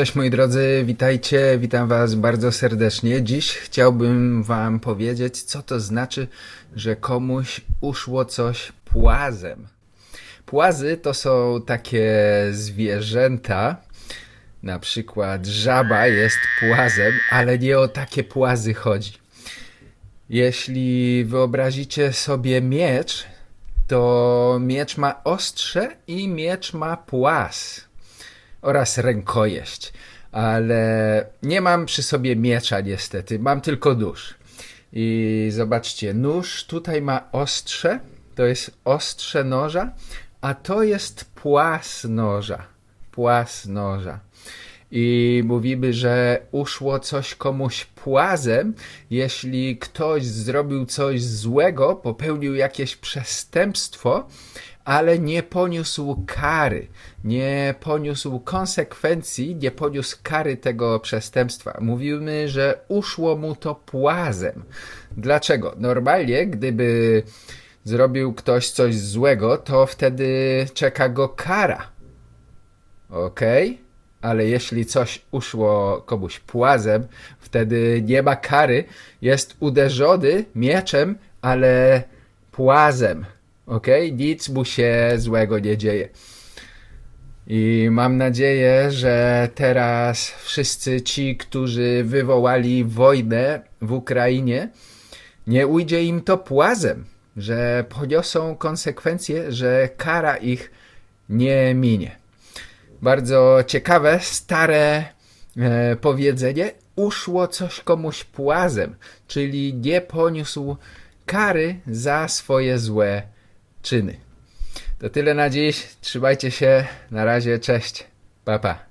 Cześć moi drodzy, witajcie, witam was bardzo serdecznie. Dziś chciałbym wam powiedzieć, co to znaczy, że komuś uszło coś płazem. Płazy to są takie zwierzęta, na przykład żaba jest płazem, ale nie o takie płazy chodzi. Jeśli wyobrazicie sobie miecz, to miecz ma ostrze i miecz ma płaz oraz rękojeść. Ale nie mam przy sobie miecza niestety, mam tylko nóż. I zobaczcie, nóż tutaj ma ostrze, to jest ostrze noża, a to jest płas noża. Płas noża. I mówimy, że uszło coś komuś płazem, jeśli ktoś zrobił coś złego, popełnił jakieś przestępstwo, ale nie poniósł kary, nie poniósł konsekwencji, nie poniósł kary tego przestępstwa. Mówimy, że uszło mu to płazem. Dlaczego? Normalnie, gdyby zrobił ktoś coś złego, to wtedy czeka go kara. Okej? Ale jeśli coś uszło komuś płazem, wtedy nie ma kary, jest uderzony mieczem, ale płazem. Okej? Nic mu się złego nie dzieje. I mam nadzieję, że teraz wszyscy ci, którzy wywołali wojnę w Ukrainie, nie ujdzie im to płazem, że poniosą konsekwencje, że kara ich nie minie. Bardzo ciekawe, stare e, powiedzenie. Uszło coś komuś płazem, czyli nie poniósł kary za swoje złe czyny. To tyle na dziś. Trzymajcie się. Na razie. Cześć. Pa, pa.